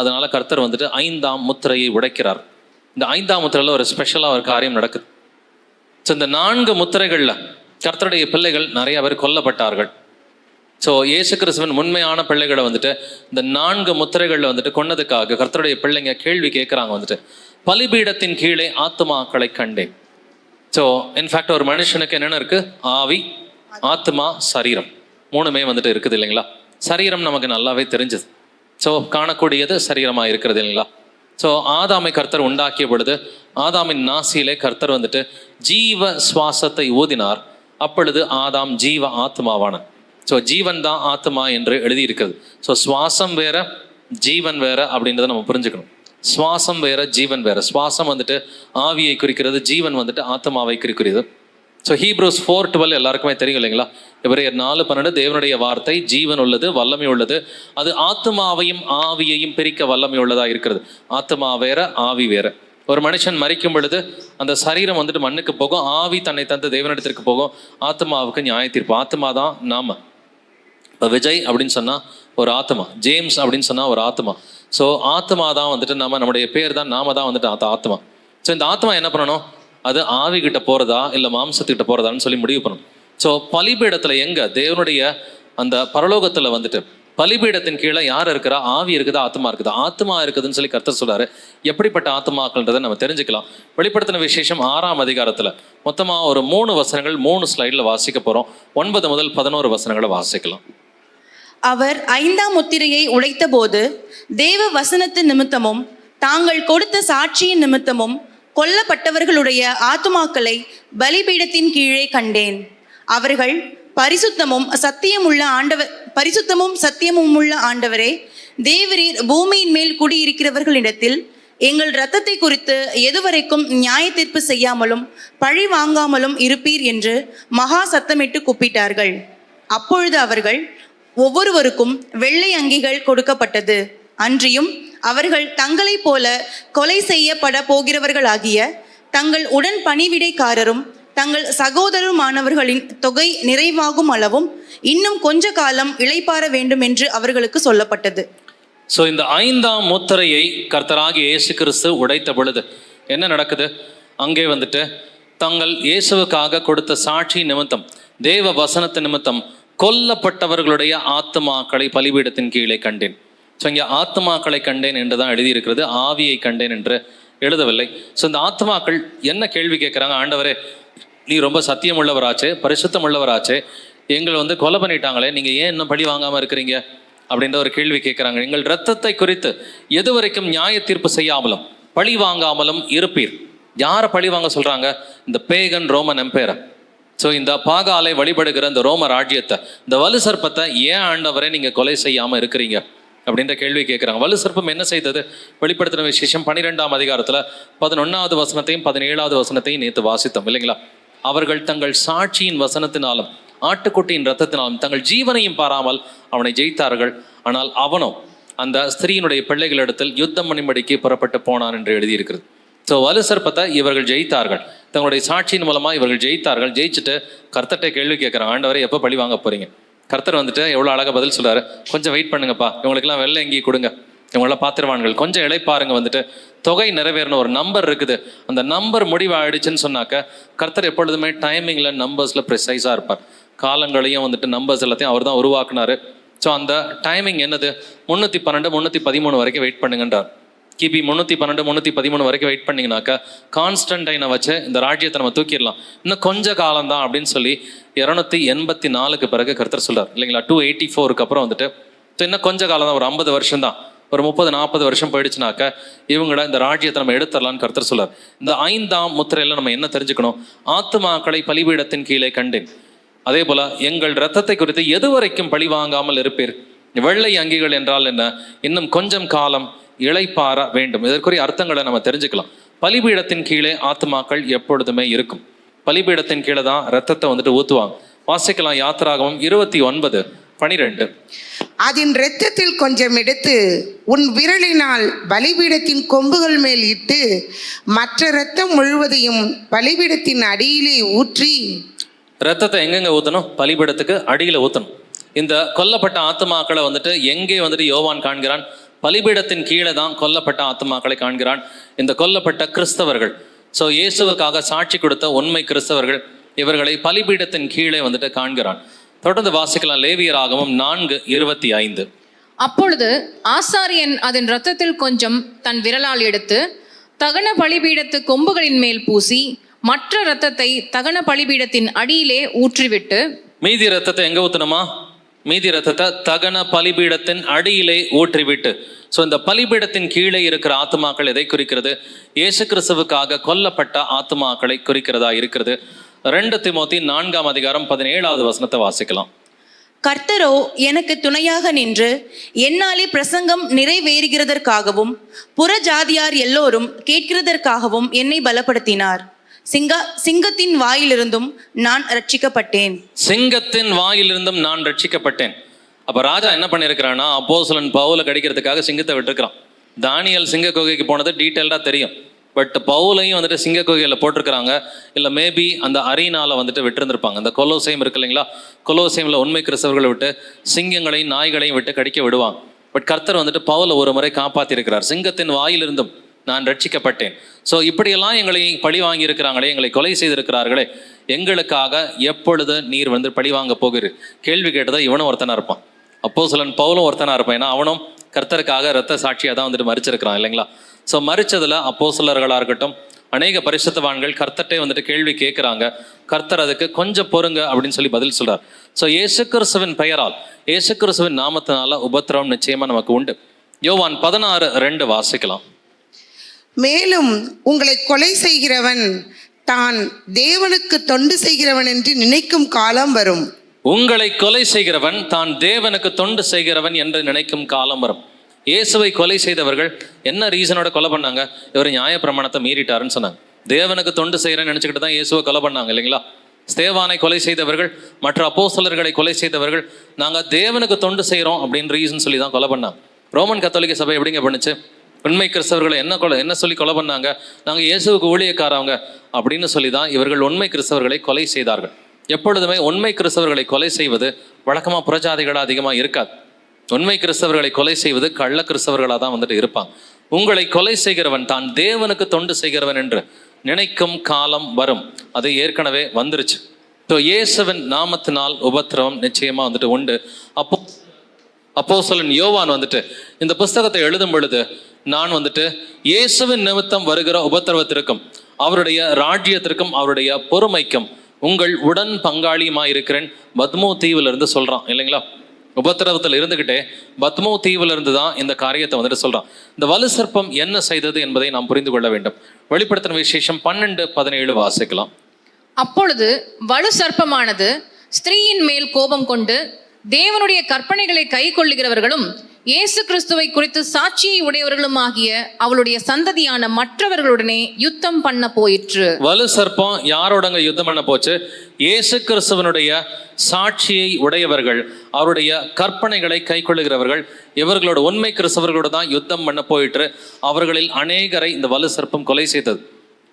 அதனால கர்த்தர் வந்துட்டு ஐந்தாம் முத்திரையை உடைக்கிறார். இந்த ஐந்தாம் முத்திரையில் ஒரு ஸ்பெஷலாக ஒரு காரியம் நடக்குது. ஸோ இந்த நான்கு முத்திரைகளில் கர்த்தருடைய பிள்ளைகள் நிறைய பேர் கொல்லப்பட்டார்கள். ஸோ இயேசு கிறிஸ்துவின் உண்மையான பிள்ளைகளை வந்துட்டு இந்த நான்கு முத்திரைகளில் வந்துட்டு கொன்னதுக்காக கர்த்தருடைய பிள்ளைங்க கேள்வி கேட்குறாங்க வந்துட்டு பலிபீடத்தின் கீழே ஆத்துமாக்களை கண்டேன். ஸோ இன்ஃபேக்ட் ஒரு மனுஷனுக்கு என்னென்ன இருக்குது ஆவி ஆத்மா சரீரம். மூணுமே வந்துட்டு இருக்குது இல்லைங்களா? சரீரம் நமக்கு நல்லாவே தெரிஞ்சது. ஸோ காணக்கூடியது சரீரமாக இருக்கிறது இல்லைங்களா? ஸோ ஆதாமை கர்த்தர் உண்டாக்கிய பொழுது ஆதாமின் நாசியிலே கர்த்தர் வந்துட்டு ஜீவ சுவாசத்தை ஊதினார் அப்பொழுது ஆதாம் ஜீவ ஆத்மாவான ஸோ ஜீவன் தான் ஆத்மா என்று எழுதியிருக்கிறது. ஸோ சுவாசம் வேற ஜீவன் வேற அப்படின்றத நம்ம புரிஞ்சுக்கணும். சுவாசம் வேற ஜீவன் வேற. சுவாசம் வந்துட்டு ஆவியை குறிக்கிறது ஜீவன் வந்துட்டு ஆத்மாவை குறிக்கிறது. ஸோ ஹீப்ரோஸ் ஃபோர் டுவெல் எல்லாருக்குமே தெரியும் இல்லைங்களா? இவரையர் நாலு பன்னெண்டு தேவனுடைய வார்த்தை ஜீவன் உள்ளது வல்லமை உள்ளது. அது ஆத்மாவையும் ஆவியையும் பிரிக்க வல்லமை உள்ளதாக இருக்கிறது. ஆத்மா வேற ஆவி வேற. ஒரு மனுஷன் மறிக்கும் பொழுது அந்த சரீரம் வந்துட்டு மண்ணுக்கு போகும் ஆவி தன்னை தந்து தேவனிடத்திற்கு போகும். ஆத்மாவுக்கு நியாய தீர்ப்பு. ஆத்மா தான் நாம. இப்போ விஜய் அப்படின்னு சொன்னால் ஒரு ஆத்மா ஜேம்ஸ் அப்படின்னு சொன்னால் ஒரு ஆத்மா ஸோ ஆத்மா தான் வந்துட்டு நம்ம நம்முடைய பேர் தான் நாம தான் வந்துட்டு அந்த ஆத்மா ஸோ இந்த ஆத்மா என்ன பண்ணணும்? அது ஆவி கிட்ட போகிறதா இல்லை மாம்சத்துக்கிட்ட போகிறதான்னு சொல்லி முடிவு பண்ணணும். ஸோ பலிபீடத்தில் எங்கே? தேவனுடைய அந்த பரலோகத்தில் வந்துட்டு பலிபீடத்தின் கீழே யார் இருக்கிறா? ஆவி இருக்குதா? ஆத்மா இருக்குதா? ஆத்மா இருக்குதுன்னு சொல்லி கர்த்தர் சொல்றாரு. எப்படிப்பட்ட ஆத்மாக்கள்ன்றதை நம்ம தெரிஞ்சுக்கலாம். வெளிப்படுத்தின விசேஷம் ஆறாம் அதிகாரத்தில். மொத்தமாக ஒரு மூணு வசனங்கள் மூணு ஸ்லைடில் வாசிக்க போகிறோம் ஒன்பது முதல் பதினோரு வசனங்களை வாசிக்கலாம். அவர் ஐந்தாம் முத்திரையை உடைத்தபோது தேவ வசனத்தின் நிமித்தமும் தாங்கள் கொடுத்த சாட்சியின் நிமித்தமும் கொல்லப்பட்டவர்களுடைய ஆத்துமாக்களை பலிபீடத்தின் கீழே கண்டேன். அவர்கள் பரிசுத்தமும் சத்தியமுள்ள ஆண்டவர் பரிசுத்தமும் சத்தியமும் உள்ள ஆண்டவரே தேவரீர் பூமியின் மேல் குடியிருக்கிறவர்களிடத்தில் எங்கள் இரத்தத்தை குறித்து எதுவரைக்கும் நியாய தீர்ப்பு செய்யாமலும் பழி வாங்காமலும் இருப்பீர் என்று மகா சத்தமிட்டு கூப்பிட்டார்கள். அப்பொழுது அவர்கள் ஒவ்வொருவருக்கும் வெள்ளை அங்கிகள் கொடுக்கப்பட்டது. அன்றியும் அவர்கள் தங்களைப் போல கொலை செய்யப்பட போகிறவர்களாகிய தங்கள் உடன் பணிவிடைக்காரரும் தங்கள் சகோதரருமானவர்களின் தொகை நிறைவாகும் அளவும் இன்னும் கொஞ்ச காலம் இளைப்பாற வேண்டும் என்று அவர்களுக்கு சொல்லப்பட்டது. ஸோ இந்த ஐந்தாம் முத்திரையை கர்த்தராகி இயேசு கிறிஸ்து உடைத்த பொழுது என்ன நடக்குது? அங்கே வந்துட்டு தங்கள் இயேசுவுக்காக கொடுத்த சாட்சி நிமித்தம் தேவ வசனத்து நிமித்தம் கொல்லப்பட்டவர்களுடைய ஆத்மாக்களை பலிபீடத்தின் கீழே கண்டேன். ஸோ இங்கே ஆத்மாக்களை கண்டேன் என்று தான் எழுதியிருக்கிறது ஆவியை கண்டேன் என்று எழுதவில்லை. ஸோ இந்த ஆத்மாக்கள் என்ன கேள்வி கேட்குறாங்க? ஆண்டவரே நீ ரொம்ப சத்தியம் உள்ளவராச்சு பரிசுத்தம் உள்ளவராச்சு எங்களை வந்து கொலை பண்ணிட்டாங்களே நீங்கள் ஏன் இன்னும் பழி வாங்காமல் இருக்கிறீங்க? அப்படின்ற ஒரு கேள்வி கேட்குறாங்க. எங்கள் ரத்தத்தை குறித்து எது வரைக்கும் நியாய தீர்ப்பு செய்யாமலும் பழி வாங்காமலும் இருப்பீர். யாரை பழி வாங்க சொல்கிறாங்க இந்த பேகன் ரோமன் எம்பையரை. ஸோ இந்த பாகாலை வழிபடுகிற இந்த ரோம ராஜ்யத்தை இந்த வலு சர்ப்பத்தை ஏன் ஆண்டவரை நீங்கள் கொலை செய்யாமல் இருக்கிறீங்க? அப்படின்ற கேள்வி கேட்குறாங்க வலு சர்ப்பம் என்ன செய்தது? வெளிப்படுத்தின விசேஷம் பன்னிரெண்டாம் அதிகாரத்தில் பதினொன்றாவது வசனத்தையும் பதினேழாவது வசனத்தையும் நேற்று வாசித்தோம் இல்லைங்களா? அவர்கள் தங்கள் சாட்சியின் வசனத்தினாலும் ஆட்டுக்குட்டியின் ரத்தத்தினாலும் தங்கள் ஜீவனையும் பாராமல் அவனை ஜெயித்தார்கள். ஆனால் அவனோ அந்த ஸ்திரீயினுடைய பிள்ளைகளிடத்தில் யுத்தம் மணிமடிக்கு புறப்பட்டு போனான் என்று எழுதியிருக்கிறது. ஸோ வலு சர்ப்பத்தை இவர்கள் ஜெயித்தார்கள். தங்களுடைய சாட்சியின் மூலமாக இவர்கள் ஜெயித்தார்கள். ஜெயிச்சுட்டு கர்த்தட்டை கேள்வி கேட்குறாங்க ஆண்டவரை எப்போ பழி வாங்க போறீங்க? கர்த்தர் வந்துட்டு எவ்வளோ அழகாக பதில் சொல்கிறாரு கொஞ்சம் வெயிட் பண்ணுங்கப்பா. இவங்களுக்கெல்லாம் வெள்ளை எங்கி கொடுங்க. இவங்களாம் பாத்திரவான்கள் கொஞ்சம் இழைப்பாருங்க வந்துட்டு. தொகை நிறைவேறணும். ஒரு நம்பர் இருக்குது. அந்த நம்பர் முடிவாயிடுச்சுன்னு சொன்னாக்க கர்த்தர் எப்பொழுதுமே டைமிங்கில் நம்பர்ஸில் ப்ரிசைஸாக இருப்பார். காலங்களையும் வந்துட்டு நம்பர்ஸ் எல்லாத்தையும் அவர் தான் உருவாக்குனாரு. ஸோ அந்த டைமிங் என்னது? முந்நூற்றி பன்னெண்டு முந்நூற்றி பதிமூணு வரைக்கும் வெயிட் பண்ணுங்கன்றார். கிபி முந்நூற்றி பன்னெண்டு முந்நூற்றி பதிமூணு வரைக்கும் வெயிட் பண்ணிங்கனாக்கா கான்ஸ்டன்டைனை வச்சு இந்த ராஜ்யத்தை நம்ம தூக்கிடலாம். இன்னும் கொஞ்ச காலம் தான் அப்படின்னு சொல்லி இரநூத்தி எண்பத்தி நாலுக்கு பிறகு கருத்தர் சொல்றார். இல்லைங்களா? டூ எயிட்டி ஃபோருக்கு அப்புறம் வந்துட்டு ஸோ இன்னும் கொஞ்ச காலம் தான் ஒரு ஐம்பது வருஷம் தான் ஒரு முப்பது நாற்பது வருஷம் போயிடுச்சுனாக்க இவங்கள இந்த ராஜ்யத்தை நம்ம எடுத்துடலாம்னு கருத்தர் சொல்றார். இந்த ஐந்தாம் முத்திரையில நம்ம என்ன தெரிஞ்சுக்கணும்? ஆத்துமாக்களை பலிபீடத்தின் கீழே கண்டேன். அதே போல எங்கள் ரத்தத்தை குறித்து எதுவரைக்கும் பழி வாங்காமல் இருப்பீர்? வெள்ளை அங்கிகள் என்றால் என்ன? இன்னும் கொஞ்சம் காலம் இளைப்பாற வேண்டும். இதற்குரிய அர்த்தங்களை நம்ம தெரிஞ்சுக்கலாம். பலிபீடத்தின் கீழே ஆத்மாக்கள் எப்பொழுதுமே இருக்கும். பலிபீடத்தின் கீழே தான் ரத்தத்தை வந்துட்டு ஊத்துவாங்க. வாசிக்கலாம் யாத்திராகமம் இருபத்தி ஒன்பது பனிரெண்டு. அதன் இரத்தத்தில் கொஞ்சம் எடுத்து உன் விரலினால் பலிபீடத்தின் கொம்புகள் மேல் இட்டு மற்ற இரத்தம் முழுவதையும் பலிபீடத்தின் அடியிலே ஊற்றி ரத்தத்தை எங்கெங்க ஊத்தணும்? பலிபீடத்துக்கு அடியில ஊத்தணும். இந்த கொல்லப்பட்ட ஆத்மாக்களை வந்துட்டு எங்கே வந்துட்டு யோவான் காண்கிறான்? பலிபீடத்தின் கீழே தான் கொல்லப்பட்ட ஆத்துமாக்களை காண்கிறான். இந்த கொல்லப்பட்ட கிறிஸ்தவர்கள். ஸோ இயேசுவுக்காக சாட்சி கொடுத்த உண்மை கிறிஸ்தவர்கள் இவர்களை பலிபீடத்தின் கீழே வந்துட்டு காண்கிறான். தொடர்ந்து வாசிக்கலாம் லேவியராகவும் நான்கு இருபத்தி ஐந்து. அப்பொழுது ஆசாரியன் அதன் இரத்தத்தில் கொஞ்சம் தன் விரலால் எடுத்து தகன பலிபீடத்து கொம்புகளின் மேல் பூசி மற்ற இரத்தத்தை தகன பலிபீடத்தின் அடியிலே ஊற்றிவிட்டு மீதி ரத்தத்தை எங்க ஊத்தணுமா? மீதி ரத்தத்தை தகன பலிபீடத்தின் அடியிலே ஊற்றிவிட்டு. ஸோ இந்த பலிபீடத்தின் கீழே இருக்கிற ஆத்துமாக்கள் எதை குறிக்கிறது? இயேசு கிறிஸ்துவுக்காக கொல்லப்பட்ட ஆத்துமாக்களை குறிக்கிறதா இருக்கிறது. ரெண்டு திமுத்தி நான்காம் அதிகாரம் பதினேழாவது வசனத்தை வாசிக்கலாம். கர்த்தரோ எனக்கு துணையாக நின்று என்னாலே பிரசங்கம் நிறைவேறுகிறதற்காகவும் புற ஜாதியார் எல்லோரும் கேட்கிறதற்காகவும் என்னை பலப்படுத்தினார். சிங்க சிங்கத்தின் வாயிலிருந்தும் நான் ரட்சிக்கப்பட்டேன் சிங்கத்தின் வாயிலிருந்தும் நான் ரட்சிக்கப்பட்டேன் அப்ப ராஜா என்ன பண்ணிருக்கிறான்னா அப்போசலன் பவுல கடிக்கிறதுக்காக சிங்கத்தை விட்டுருக்கிறான். தானியல் சிங்க குகைக்கு போனது டீட்டெயில்டாக தெரியும். பட் பவுலையும் வந்துட்டு சிங்க குகையில் போட்டிருக்கிறாங்க. இல்லை மேபி அந்த அரீனால வந்துட்டு விட்டுருந்துருப்பாங்க. அந்த கொலோசைம் இருக்கு இல்லைங்களா? கொலோசைமில் உண்மை கிறிஸ்தவர்களை விட்டு சிங்கங்களையும் நாய்களையும் விட்டு கடிக்க விடுவாங்க. பட் கர்த்தர் வந்துட்டு பவுலை ஒரு முறை காப்பாற்றிருக்கிறார் சிங்கத்தின் வாயிலிருந்தும் நான் ரட்சிக்கப்பட்டேன். ஸோ இப்படியெல்லாம் எங்களை பழி வாங்கியிருக்கிறாங்களே எங்களை கொலை செய்திருக்கிறார்களே எங்களுக்காக எப்பொழுது நீர் வந்து பழி வாங்க போகிறீர்? கேள்வி கேட்டதா இவனும் ஒருத்தனாக இருப்பான். அப்போ சிலன் பவுலும் ஒருத்தனாக இருப்பான். ஏன்னா அவனும் கர்த்தருக்காக ரத்த சாட்சியாக தான் வந்துட்டு மறிச்சிருக்கிறான் இல்லைங்களா? ஸோ மறிச்சதில் அப்போ இருக்கட்டும் அநேக பரிசுத்தவான்கள் கர்த்தட்டே வந்துட்டு கேள்வி கேட்குறாங்க. கர்த்தர் அதுக்கு கொஞ்சம் பொறுங்க அப்படின்னு சொல்லி பதில் சொல்கிறார் ஸோ இயேசு கிறிஸ்துவின் பெயரால் ஏசு கிறிஸ்துவின் நாமத்தினால உபத்திரவம் நிச்சயமாக நமக்கு உண்டு. யோவான் பதினாறு ரெண்டு வாசிக்கலாம். மேலும் உங்களை கொலை செய்கிறவன் தான் தேவனுக்கு தொண்டு செய்கிறவன் என்று நினைக்கும் காலம் வரும். உங்களை கொலை செய்கிறவன் தான் தேவனுக்கு தொண்டு செய்கிறவன் என்று நினைக்கும் காலம் வரும். இயேசுவை கொலை செய்தவர்கள் என்ன ரீசனோட கொலை பண்ணாங்க? இவர் நியாயப்பிரமாணத்தை மீறிட்டாருன்னு சொன்னாங்க. தேவனுக்கு தொண்டு செய்கிறேன்னு நினச்சிக்கிட்டு தான் இயேசுவை கொலை பண்ணாங்க இல்லைங்களா? ஸ்தேவானை கொலை செய்தவர்கள் மற்ற அப்போசலர்களை கொலை செய்தவர்கள் நாங்கள் தேவனுக்கு தொண்டு செய்கிறோம் அப்படின்னு ரீசன் சொல்லி தான் கொலை பண்ணாங்க. ரோமன் கத்தோலிக்க சபை எப்படிங்க பண்ணுச்சு? உண்மை கிறிஸ்தவர்களை என்ன கொலை என்ன சொல்லி கொலை பண்ணாங்க? நாங்கள் இயேசுவுக்கு ஊழியக்காரவங்க அப்படின்னு சொல்லி தான் இவர்கள் உண்மை கிறிஸ்தவர்களை கொலை செய்தார்கள். எப்பொழுதுமே உண்மை கிறிஸ்தவர்களை கொலை செய்வது வழக்கமாக புறஜாதிகளாக அதிகமாக இருக்காது. உண்மை கிறிஸ்தவர்களை கொலை செய்வது கள்ள கிறிஸ்தவர்களாக தான் வந்துட்டு இருப்பாங்க. உங்களை கொலை செய்கிறவன் தான் தேவனுக்கு தொண்டு செய்கிறவன் என்று நினைக்கும் காலம் வரும். அது ஏற்கனவே வந்துருச்சு. ஸோ இயேசுவின் நாமத்தினால் உபத்திரவம் நிச்சயமாக வந்துட்டு உண்டு. அப்போ அப்போ சொல்லன் யோவான் வந்துட்டு இந்த புஸ்தகத்தை எழுதும் பொழுது நான் வந்துட்டு இயேசுவின் நிமித்தம் வருகிற உபத்திரவத்திற்கும் அவருடைய ராஜ்யத்திற்கும் அவருடைய பொறுமைக்கும் உங்கள் உடன் பங்காளியுமா இருக்கிறேன் பத்மோ தீவுல இருந்து சொல்றான் இல்லைங்களா? உபத்திரவத்தில் இருந்துகிட்டே பத்மோ தீவுல இருந்து தான் இந்த காரியத்தை வந்துட்டு சொல்றான். இந்த வலு சர்ப்பம் என்ன செய்தது என்பதை நாம் புரிந்து கொள்ள வேண்டும். வெளிப்படுத்தின விசேஷம் பன்னெண்டு பதினேழு வாசிக்கலாம். அப்பொழுது வலு சர்ப்பமானது ஸ்திரீயின் மேல் கோபம் கொண்டு தேவனுடைய கற்பனைகளை கை கொள்ளுகிறவர்களும் இயேசு கிறிஸ்துவை குறித்து சாட்சியை உடையவர்களும் ஆகிய அவளுடைய சந்ததியான மற்றவர்களுடனே யுத்தம் பண்ண போயிற்று. வலு சர்ப்பம் யாரோடங்க யுத்தம் பண்ண போச்சு? இயேசு கிறிஸ்துவனுடைய சாட்சியை உடையவர்கள் அவருடைய கற்பனைகளை கைக்கொள்ளுகிறவர்கள் இவர்களோட உண்மை கிறிஸ்தவர்களோட தான் யுத்தம் பண்ண போயிற்று. அவர்களில் அநேகரை இந்த வலு சர்ப்பம் கொலை செய்தது.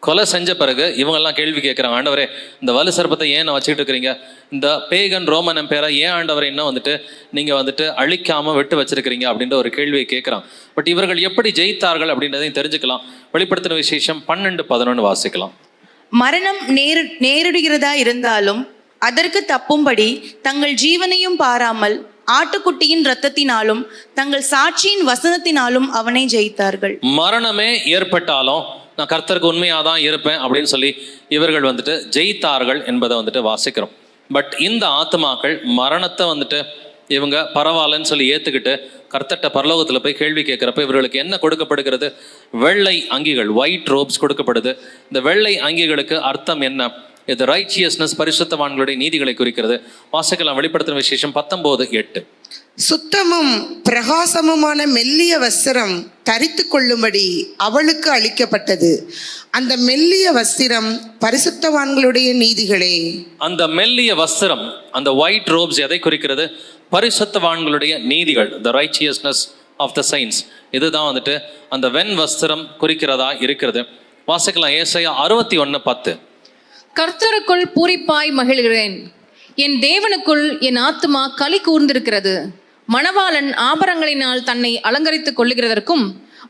கொலை செஞ்ச பிறகு இவங்கெல்லாம் கேள்வி கேட்குறாங்க ஆண்டவரே இந்த வலு சர்ப்பத்தை ஏன் நான் வச்சுக்கிட்டு இருக்கிறீங்க? இந்த பேகன் ரோமன் எம்பேரை ஏன் ஆண்டவரை இன்னும் வந்துட்டு நீங்கள் வந்துட்டு அழிக்காமல் விட்டு வச்சிருக்கிறீங்க அப்படின்ற ஒரு கேள்வியை கேட்குறான். பட் இவர்கள் எப்படி ஜெயித்தார்கள் அப்படின்றதையும் தெரிஞ்சுக்கலாம். வெளிப்படுத்தின விசேஷம் பன்னெண்டு பதினொன்று வாசிக்கலாம். மரணம் நேரு நேரிடுகிறதா இருந்தாலும் அதற்கு தப்பும்படி தங்கள் ஜீவனையும் பாராமல் ஆட்டுக்குட்டியின் ரத்தத்தினாலும் தங்கள் சாட்சியின் வசனத்தினாலும் அவனை ஜெயித்தார்கள். மரணமே ஏற்பட்டாலும் நான் கர்த்தருக்கு உண்மையாக தான் இருப்பேன் அப்படின்னு சொல்லி இவர்கள் வந்துட்டு ஜெயித்தார்கள் என்பதை வந்துட்டு வாசிக்கிறோம். பட் இந்த ஆத்மாக்கள் மரணத்தை வந்துட்டு இவங்க பரவாயில்லன்னு சொல்லி ஏற்றுக்கிட்டு கர்த்தட்ட பரலோகத்தில் போய் கேள்வி கேட்குறப்ப இவர்களுக்கு என்ன கொடுக்கப்படுகிறது? வெள்ளை அங்கிகள் ஒயிட் ரோப்ஸ் கொடுக்கப்படுது. இந்த வெள்ளை அங்கிகளுக்கு அர்த்தம் என்ன? இது ரைச்சியஸ்னஸ் பரிசுத்தவான்களுடைய நீதிகளை குறிக்கிறது. வாசிக்கலாம் வெளிப்படுத்தின விசேஷம் பத்தொம்போது எட்டு. சுத்தமும் பிரகாசமுமான மெல்லிய வஸ்திரம் தரித்து கொள்ளும்படி அவளுக்கு அளிக்கப்பட்டது. அந்த மெல்லிய வஸ்திரம் பரிசுத்தவான்களுடைய நீதிகளே. அந்த மெல்லிய வஸ்திரம் அந்த ஒயிட் ரோப்ஸ் எதை குறிக்கிறது? பரிசுத்தவான்களுடைய நீதிகள் the righteousness of the saints இதுதான் வந்துட்டு அந்த வெண் வஸ்திரம் குறிக்கிறதா இருக்கிறது. வாசிக்கலாம் ஏசையா அறுபத்தி ஒன்று பத்து. கர்த்தருக்குள் பூரிப்பாய் மகிழ்கிறேன். என் தேவனுக்குள் என் ஆத்துமா களி கூர்ந்திருக்கிறது. மணவாளன் ஆபரங்களினால் தன்னை அலங்கரித்துக் கொள்ளுகிறதற்கும்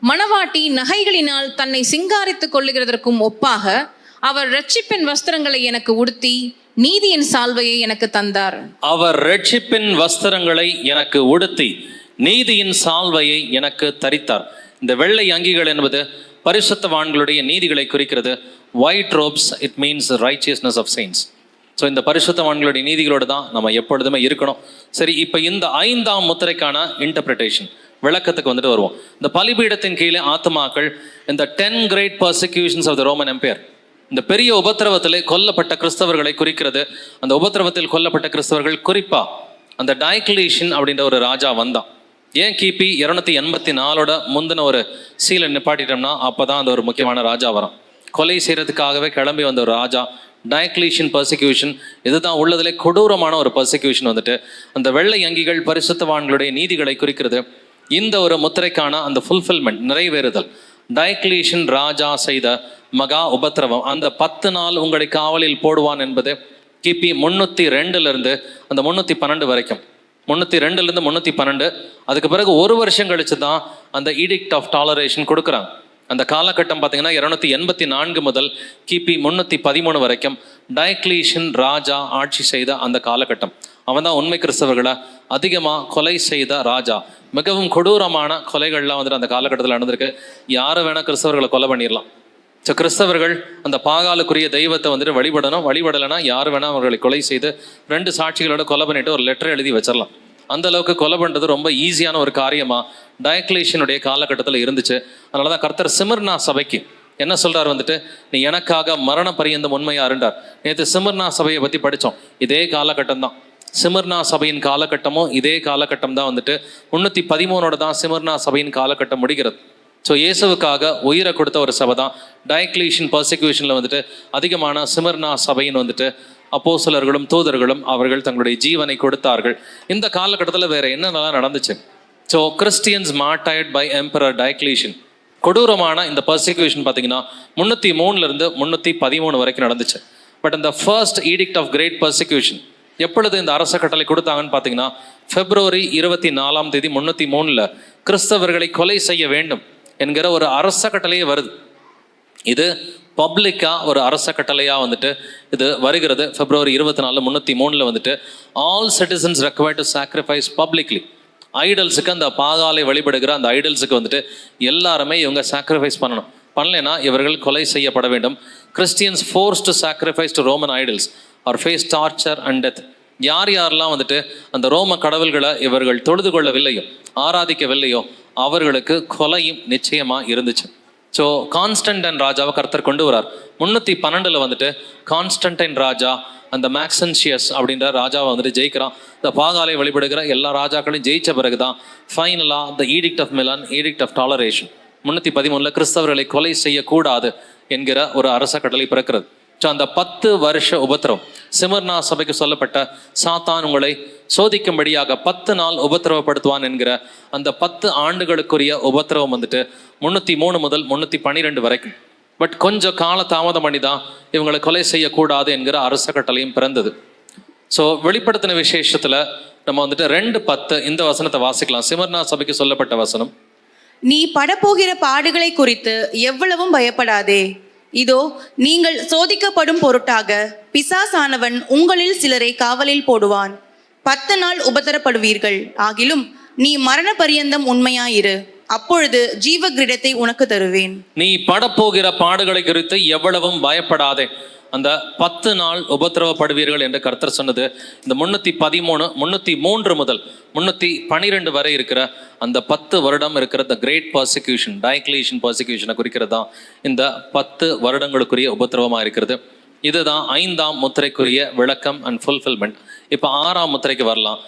மணவாட்டி நகைகளினால் தன்னை சிங்காரித்துக் கொள்ளுகிறதற்கும் ஒப்பாக அவர் ரட்சிப்பின் வஸ்திரங்களை எனக்கு உடுத்தி நீதியின் சால்வையை எனக்கு தந்தார். அவர் ரட்சிப்பின் வஸ்திரங்களை எனக்கு உடுத்தி நீதியின் சால்வையை எனக்கு தரித்தார். இந்த வெள்ளை அங்கிகள் என்பது பரிசுத்தவான்களுடைய நீதிகளை குறிக்கிறது. White robes it means righteousness of saints. So இந்த பரிசுத்தவான்களுடைய நீதிகளோடு தான் நம்ம எப்பொழுதுமே இருக்கணும். சரி இப்போ இந்த ஐந்தாம் முத்திரைக்கான இன்டர்பிரிட்டேஷன் விளக்கத்துக்கு வந்துட்டு வருவோம். இந்த பலிபீடத்தின் கீழே ஆத்மாக்கள் இந்த ten great persecutions of the Roman empire இந்த பெரிய உபத்திரவத்தில் கொல்லப்பட்ட கிறிஸ்தவர்களை குறிக்கிறது. அந்த உபத்திரவத்தில் கொல்லப்பட்ட கிறிஸ்தவர்கள் குறிப்பாக அந்த டைக்லேஷன் அப்படின்ற ஒரு ராஜா வந்தான். ஏன் கிபி இரநூத்தி எண்பத்தி நாலோட முந்தின ஒரு சீலை நிப்பாட்டிட்டோம்னா அப்பதான் அந்த ஒரு முக்கியமான ராஜா வரும். கொலை செய்யறதுக்காகவே கிளம்பி வந்த ஒரு ராஜா டயக்லீஷன் பர்சிக்யூஷன் இதுதான் உள்ளதிலே கொடூரமான ஒரு பர்சிக்யூஷன் வந்துட்டு அந்த வெள்ளை அங்கிகள் பரிசுத்தவான்களுடைய நீதிகளை குறிக்கிறது. இந்த ஒரு முத்திரைக்கான அந்த ஃபுல்ஃபில்மெண்ட் நிறைவேறுதல். டயக்லீஷன் ராஜா செய்த மகா உபத்திரவம் அந்த பத்து நாள் உங்களை காவலில் போடுவான் என்பது கிபி முன்னூத்தி ரெண்டுல இருந்து அந்த முன்னூத்தி பன்னெண்டு வரைக்கும். முன்னூற்றி ரெண்டுலேருந்து முந்நூற்றி பன்னெண்டு. அதுக்கு பிறகு ஒரு வருஷம் கழிச்சு தான் அந்த ஈடிக்ட் ஆஃப் டாலரேஷன் கொடுக்குறாங்க. அந்த காலகட்டம் பார்த்தீங்கன்னா இரநூத்தி எண்பத்தி நான்கு முதல் கிபி முன்னூற்றி பதிமூணு வரைக்கும் டயக்லீஷன் ராஜா ஆட்சி செய்த அந்த காலகட்டம். அவன் தான் உண்மை கிறிஸ்தவர்களை அதிகமாக கொலை செய்த ராஜா. மிகவும் கொடூரமான கொலைகள்லாம் வந்துட்டு அந்த காலகட்டத்தில் நடந்திருக்கு. யாரை வேணால் கிறிஸ்தவர்களை கொலை பண்ணிடலாம். ஸோ கிறிஸ்தவர்கள் அந்த பாகாலுக்குரிய தெய்வத்தை வந்துட்டு வழிபடணும் வழிபடலைன்னா யார் வேணால் அவர்களை கொலை செய்து ரெண்டு சாட்சிகளோட கொலை பண்ணிட்டு ஒரு லெட்டர் எழுதி வச்சிடலாம் அந்த அளவுக்கு கொலை பண்ணுறது ரொம்ப ஈஸியான ஒரு காரியமா டயக்லேஷனுடைய காலகட்டத்தில் இருந்துச்சு. அதனால தான் கர்த்தர் சிமர்னா சபைக்கு என்ன சொல்றார் வந்துட்டு? நீ எனக்காக மரண பரியந்தம் உண்மையா இருந்தார் நேற்று சிமர்னா சபையை பத்தி படித்தோம் இதே காலகட்டம் தான் சிமர்னா சபையின் காலகட்டமும் இதே காலகட்டம் தான் வந்துட்டு. முன்னூத்தி பதிமூணோட தான் சிமர்னா சபையின் காலகட்டம் முடிகிறது. ஸோ இயேசுவுக்காக உயிரை கொடுத்த ஒரு சபை தான் டயக்லீஷன் பர்சிக்யூஷனில் வந்துட்டு அதிகமான சிமர்னா சபையின் வந்துட்டு அப்போஸ்தலர்களும் தூதர்களும் அவர்கள் தங்களுடைய ஜீவனை கொடுத்தார்கள். இந்த காலகட்டத்தில் வேற என்னென்னலாம் நடந்துச்சு? So Christians martyred by emperor Diocletian கொடூரமான இந்த பர்சிக்யூஷன் பார்த்தீங்கன்னா முந்நூற்றி மூணுலேருந்து முந்நூற்றி பதிமூணு வரைக்கும் நடந்துச்சு. பட் இந்த first edict of great persecution எப்பொழுது இந்த அரச கட்டளை கொடுத்தாங்கன்னு பார்த்தீங்கன்னா பிப்ரவரி இருபத்தி நாலாம் தேதி முந்நூற்றி மூணில் கிறிஸ்தவர்களை கொலை செய்ய வேண்டும். என்கிற ஒரு அரச கட்டளையே வருது. இது பப்ளிக்காக ஒரு அரச கட்டளையாக வந்துட்டு இது வருகிறது. பிப்ரவரி இருபத்தி நாலு முந்நூற்றி மூணில் வந்துட்டு all citizens required to sacrifice publicly ஐடல்ஸுக்கு அந்த பாகாலை வழிபடுகிற அந்த ஐடல்ஸுக்கு வந்துட்டு எல்லாருமே இவங்க சாக்ரிஃபைஸ் பண்ணணும். பண்ணலைன்னா இவர்கள் கொலை செய்யப்பட வேண்டும். Christians forced to sacrifice to Roman idols or face torture and death யார் யாரெல்லாம் வந்துட்டு அந்த ரோம கடவுள்களை இவர்கள் தொழுது கொள்ளவில்லையோ ஆராதிக்கவில்லையோ அவர்களுக்கு கொலையும் நிச்சயமா இருந்துச்சு. ஸோ கான்ஸ்டன்டைன் ராஜாவை கர்த்தர் கொண்டு வரார். முன்னூற்றி பன்னெண்டில் வந்துட்டு கான்ஸ்டன்டைன் ராஜா அந்த மேக்சன்ஷியஸ் அப்படின்ற ராஜாவை வந்துட்டு ஜெயிக்கிறான். இந்த பாகாலை வழிபடுகிற எல்லா ராஜாக்களையும் ஜெயிச்ச பிறகு தான் ஃபைனலாக the edict of Milan edict of toleration முன்னூற்றி பதிமூணில் கிறிஸ்தவர்களை கொலை செய்யக்கூடாது என்கிற ஒரு அரச கட்டளை பிறக்கிறது. ஸோ அந்த பத்து வருஷ உபத்திரவம் சிமர்னா சபைக்கு சொல்லப்பட்ட சாத்தான் உங்களை சோதிக்கும்படியாக பத்து நாள் உபத்திரவப்படுத்துவான் என்கிற அந்த பத்து ஆண்டுகளுக்குரிய உபத்திரவம் வந்துட்டு முன்னூற்றி மூணு முதல் முன்னூற்றி பன்னிரெண்டு வரைக்கும். பட் கொஞ்சம் கால தாமதம் பண்ணி தான் இவங்களை கொலை செய்யக்கூடாது என்கிற அரச கட்டளையும் பிறந்தது. ஸோ வெளிப்படுத்தின விசேஷத்தில் நம்ம வந்துட்டு ரெண்டு பத்து இந்த வசனத்தை வாசிக்கலாம். சிமர்னா சபைக்கு சொல்லப்பட்ட வசனம். நீ படப்போகிற பாடுகளை குறித்து எவ்வளவும் பயப்படாதே. இதோ நீங்கள் சோதிக்கப்படும் பொருட்டாக பிசாசானவன் உங்களில் சிலரை காவலில் போடுவான். பத்து நாள் உபதரப்படுவீர்கள் ஆகிலும் நீ மரண பரியந்தம் உண்மையாயிரு. அப்பொழுது ஜீவ கிரீடத்தை உனக்கு தருவேன். நீ படப்போகிற பாடுகளை குறித்து எவ்வளவும் பயப்படாதே. அந்த பத்து நாள் உபத்திரவப்படுவீர்கள் என்று கர்த்தர் சொன்னது. இந்த முன்னூத்தி பதிமூணு முன்னூத்தி மூன்று முதல் முன்னூத்தி பனிரெண்டு வரை இருக்கிற அந்த பத்து வருடம் இருக்கிற த கிரேட் பர்சிக்யூஷன் டயக்லேஷன் பர்சிக்யூஷனை குறிக்கிறது தான் இந்த பத்து வருடங்களுக்குரிய உபத்திரவமாக இருக்கிறது. இதுதான் ஐந்தாம் முத்திரைக்குரிய விளக்கம் அண்ட் ஃபுல்ஃபில்மெண்ட் இப்போ ஆறாம் முத்திரைக்கு வரலாம்.